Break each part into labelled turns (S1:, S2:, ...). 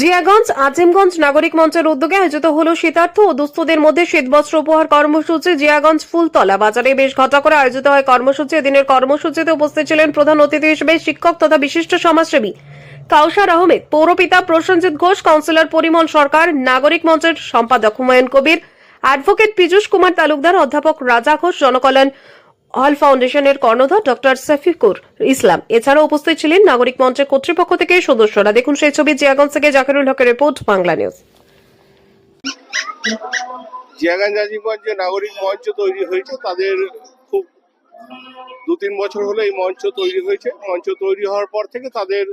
S1: জিয়াগঞ্জ, আজিমগঞ্জ নাগরিক মঞ্চের উদ্যোগে আয়োজিত হল শীতার্থ ও দুস্থদের মধ্যে শীতবস্ত্র উপহার কর্মসূচি। জিয়াগঞ্জ ফুলতলা বাজারে বেশ ঘটা করে আয়োজিত হয় কর্মসূচি। এদিনের কর্মসূচিতে উপস্থিত ছিলেন প্রধান অতিথি হিসেবে শিক্ষক তথা বিশিষ্ট সমাজসেবী কাউসার আহমেদ, পৌরপিতা প্রসেনজিৎ ঘোষ, কাউন্সিলর পরিমল সরকার, নাগরিক মঞ্চের সম্পাদক হুমায়ুন কবির, অ্যাডভোকেট পীযূষ কুমার তালুকদার, অধ্যাপক রাজা ঘোষ, জনকল্যাণ হল ফাউন্ডেশনের কর্ণধার ডক্টর সফিকুর ইসলাম। এছাড়াও উপস্থিত ছিলেন নাগরিক মঞ্চের কর্তৃপক্ষ থেকে সদস্যরা। দেখুন সেই ছবি জিয়াগঞ্জ থেকে জাকিরুল হকের রিপোর্ট, বাংলা নিউজ।
S2: জিয়াগঞ্জ আজিমগঞ্জ যে নাগরিক মঞ্চ তৈরি হয়েছে, তাদের খুব দু তিন বছর হলো এই মঞ্চ তৈরি হয়েছে। মঞ্চ তৈরি হওয়ার পর থেকে তাদের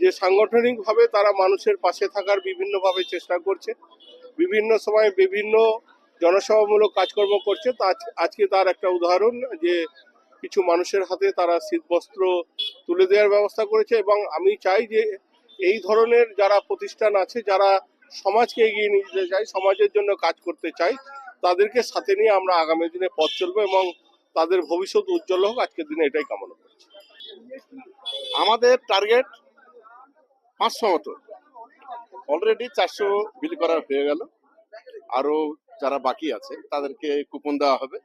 S2: যে সাংগঠনিকভাবে তারা মানুষের পাশে থাকার বিভিন্নভাবে চেষ্টা করছে। বিভিন্ন সময় বিভিন্ন জনসভামূলক কাজকর্ম করছে, তা আজকে তার একটা উদাহরণ যে কিছু মানুষের হাতে তারা শীতবস্ত্র তুলে দেওয়ার ব্যবস্থা করেছে এবং আমি চাই যে এই ধরনের যারা প্রতিষ্ঠান আছে, যারা সমাজকে এগিয়ে নিয়ে যেতে চাই সমাজের জন্য কাজ করতে চাই তাদেরকে সাথে নিয়ে আমরা আগামী দিনে পথ চলবো এবং তাদের ভবিষ্যৎ উজ্জ্বল হোক। আজকের দিনে এটাই কামনা করছি।
S3: আমাদের টার্গেট পাঁচশো মতো। অলরেডি চারশো বিলি করা হয়ে গেল। আরও যারা বাকি আছে তাদেরকে কুপন দেওয়া হবে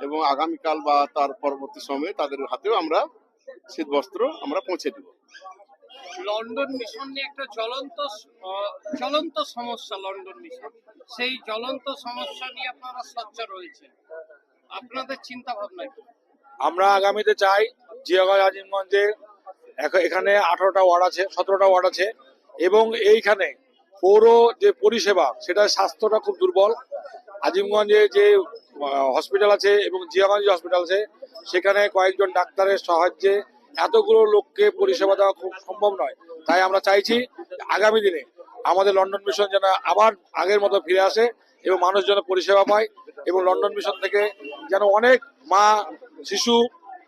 S3: এবং আগামীকাল বা তার পরবর্তী সময়ে তাদের হাতেও আমরা শীত বস্ত্র আমরা পৌঁছে দেব।
S4: লন্ডন মিশন নিয়ে একটা জ্বলন্ত আহ, জ্বলন্ত সমস্যা লন্ডন মিশন। সেই জ্বলন্ত সমস্যা নিয়ে আপনারা সচ্চা রয়েছে আপনাদের চিন্তা ভাবনা কি?
S5: আমরা আগামীতে চাই জিয়াগঞ্জ আজিমগঞ্জে এখ- এখানে আঠারোটা ওয়ার্ড আছে সতেরোটা ওয়ার্ড আছে এবং এইখানে পৌর যে পরিষেবা, সেটা স্বাস্থ্যটা খুব দুর্বল। আজিমগঞ্জে যে হসপিটাল আছে এবং জিয়াগঞ্জ হসপিটাল আছে, সেখানে কয়েকজন ডাক্তারের সাহায্যে এতগুলো লোককে পরিষেবা দেওয়া খুব সম্ভব নয়। তাই আমরা চাইছি আগামী দিনে আমাদের লন্ডন মিশন যেন আবার আগের মতো ফিরে আসে এবং মানুষ যেন পরিষেবা পায় এবং লন্ডন মিশন থেকে যেন অনেক মা, শিশু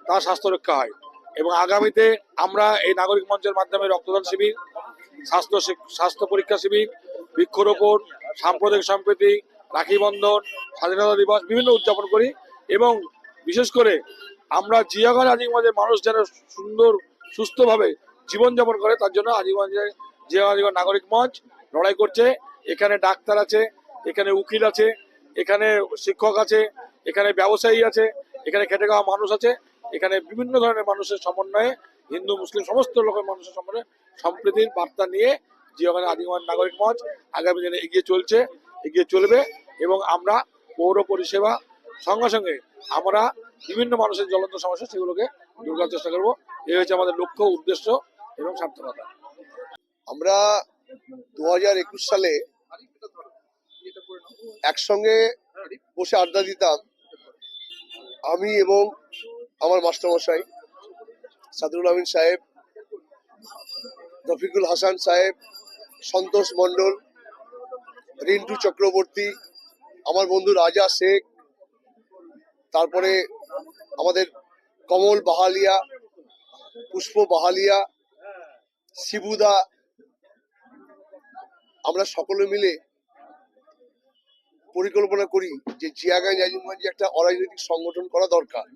S5: তার স্বাস্থ্য রক্ষা হয়। এবং আগামীতে আমরা এই নাগরিক মঞ্চের মাধ্যমে রক্তদান শিবির স্বাস্থ্য স্বাস্থ্য পরীক্ষা শিবির, বৃক্ষরোপণ, সাম্প্রদায়িক সম্প্রীতি, রাখি বন্ধন, স্বাধীনতা দিবস বিভিন্ন উদযাপন করি এবং বিশেষ করে আমরা জিয়াগঞ্জ আজিগঞ্জের মানুষ যেন সুন্দর, সুস্থভাবে জীবনযাপন করে, তার জন্য আজিগঞ্জে জিয়াগঞ্জ নাগরিক মঞ্চ লড়াই করছে। এখানে ডাক্তার আছে, এখানে উকিল আছে, এখানে শিক্ষক আছে, এখানে ব্যবসায়ী আছে, এখানে খেটে খাওয়া মানুষ আছে, এখানে বিভিন্ন ধরনের মানুষের সমন্বয়ে হিন্দু, মুসলিম, সমস্ত লোকের মানুষের সমন্বয়ে সম্প্রীতির বার্তা নিয়ে জিয়াগঞ্জ আদিগঞ্জ নাগরিক মঞ্চ আগামী দিনে এগিয়ে চলছে, এগিয়ে চলবে এবং আমরা পৌর পরিষেবা সঙ্গে সঙ্গে আমরা বিভিন্ন মানুষের জ্বলন্ত সমস্যা সেগুলোকে দূর করার চেষ্টা করব। এই হচ্ছে আমাদের লক্ষ্য, উদ্দেশ্য এবং সার্থকতা।
S6: আমরা দু হাজার একুশ সালে একসঙ্গে বসে আড্ডা দিতাম, আমি এবং আমার মাস্টারমশাই। সাদরুল আমিন সাহেব, রফিকুল হাসান সাহেব, সন্তোষ মণ্ডল, রিন্টু চক্রবর্তী, আমার বন্ধু রাজা শেখ, তারপরে আমাদের কমল বাহালিয়া, পুষ্প বাহালিয়া শিবুদা আমরা সকলে মিলে পরিকল্পনা করি যে জিয়াগঞ্জ, আজিমগঞ্জে একটা অরাজনৈতিক সংগঠন করা দরকার।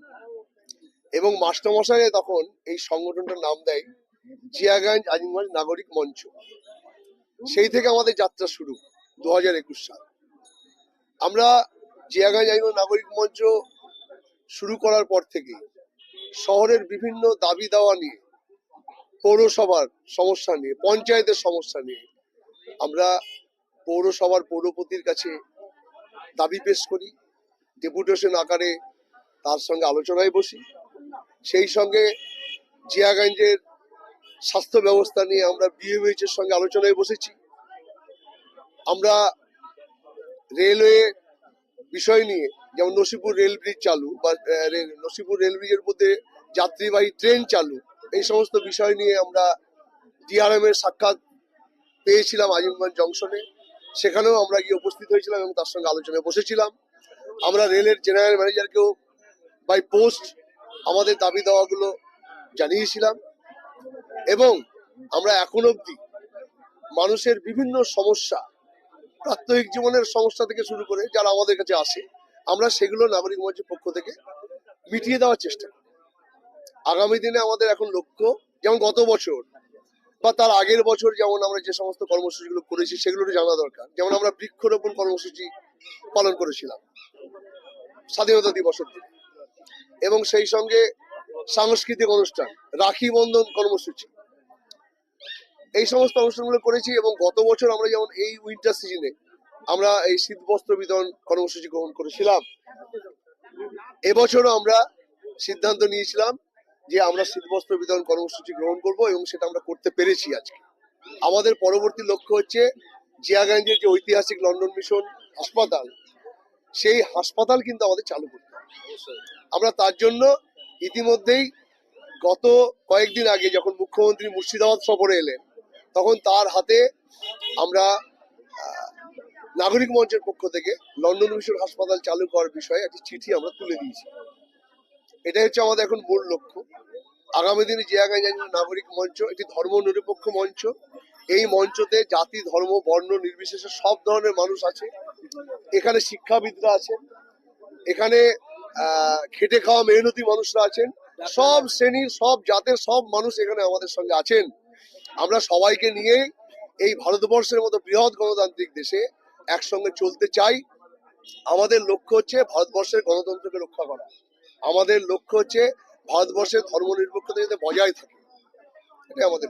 S6: এবং মাস্টারমশাই তখন এই সংগঠনটার নাম দেয় জিয়াগঞ্জ আজিমগঞ্জ নাগরিক মঞ্চ। সেই থেকে আমাদের যাত্রা শুরু দু হাজার একুশ সাল। আমরা জিয়াগঞ্জ আজিমগঞ্জ নাগরিক মঞ্চ শুরু করার পর থেকে শহরের বিভিন্ন দাবি দাওয়া নিয়ে, পৌরসভার সমস্যা নিয়ে, পঞ্চায়েতের সমস্যা নিয়ে আমরা পৌরসভার পৌরপতির কাছে দাবি পেশ করি। ডেপুটেশন আকারে তার সঙ্গে আলোচনায় বসি। সেই সঙ্গে জিয়াগঞ্জের স্বাস্থ্য ব্যবস্থা নিয়ে আমরা বিএমএইচ এর সঙ্গে আলোচনায় বসেছি। আমরা রেলওয়ে বিষয় নিয়ে, যেমন নসিপুর রেল ব্রিজ চালু বা নসিপুর রেল ব্রিজের মধ্যে যাত্রীবাহী ট্রেন চালু, এই সমস্ত বিষয় নিয়ে আমরা ডিআরএম এর সাক্ষাৎ পেয়েছিলাম আজিমগঞ্জ জংশনে। সেখানেও আমরা গিয়ে উপস্থিত হয়েছিলাম এবং তার সঙ্গে আলোচনায় বসেছিলাম। আমরা রেলের জেনারেল ম্যানেজারকেও বাই পোস্ট আমাদের দাবি দেওয়াগুলো জানিয়েছিলাম। এবং আমরা এখন অবধি মানুষের বিভিন্ন সমস্যা, প্রাত্যহিক জীবনের সমস্যা থেকে শুরু করে যারা আমাদের কাছে আসে, আমরা সেগুলো নাগরিক মঞ্চের পক্ষ থেকে মিটিয়ে দেওয়ার চেষ্টা করি। আগামী দিনে আমাদের এখন লক্ষ্য, যেমন গত বছর বা তার আগের বছর যেমন আমরা যে সমস্ত কর্মসূচিগুলো করেছি সেগুলো জানা দরকার। যেমন আমরা বৃক্ষরোপণ কর্মসূচি পালন করেছিলাম, স্বাধীনতা দিবসের দিন। এবং সেই সঙ্গে সাংস্কৃতিক অনুষ্ঠান, রাখি বন্ধন কর্মসূচি। এই সমস্ত অনুষ্ঠানগুলো করেছি এবং গত বছর আমরা যেমন এই উইন্টার সিজনে আমরা এই শীত বস্ত্র বিতরণ কর্মসূচি গ্রহণ করেছিলাম, এবছরও আমরা সিদ্ধান্ত নিয়েছিলাম যে আমরা শীতবস্ত্র বিতরণ কর্মসূচি গ্রহণ করব এবং সেটা আমরা করতে পেরেছি আজকে। আমাদের পরবর্তী লক্ষ্য হচ্ছে জিয়াগঞ্জের যে ঐতিহাসিক লন্ডন মিশন হাসপাতাল, সেই হাসপাতাল কিন্তু আমাদের চালু করতে আমরা তার জন্য ইতিমধ্যেই গত কয়েকদিন আগে যখন মুখ্যমন্ত্রী মুর্শিদাবাদ সফরে এলেন, তখন তার হাতে আমরা নাগরিক মঞ্চের পক্ষ থেকে লন্ডন মিশন হাসপাতাল চালু করার বিষয়ে একটি চিঠি আমরা তুলে দিয়েছি। এটাই হচ্ছে আমাদের এখন মূল লক্ষ্য। আগামী দিনে জিয়াগাঞ্জ নাগরিক মঞ্চ একটি ধর্ম নিরপেক্ষ মঞ্চ। এই মঞ্চতে জাতি, ধর্ম, বর্ণ, নির্বিশেষে সব ধরনের মানুষ আছে। এখানে শিক্ষাবিদরা আছেন। এখানে খেটে খাওয়া মেহনতি মানুষরা আছেন। সব শ্রেণির, সব জাতের, সব মানুষ এখানে আমাদের সঙ্গে আছেন। আমরা সবাইকে নিয়ে এই ভারতবর্ষের মতো বৃহৎ গণতান্ত্রিক দেশে একসঙ্গে চলতে চাই। আমাদের লক্ষ্য হচ্ছে ভারতবর্ষের গণতন্ত্রকে রক্ষা করা। আমাদের লক্ষ্য হচ্ছে ভারতবর্ষের ধর্মনিরপেক্ষতা যাতে বজায় থাকে। এটাই আমাদের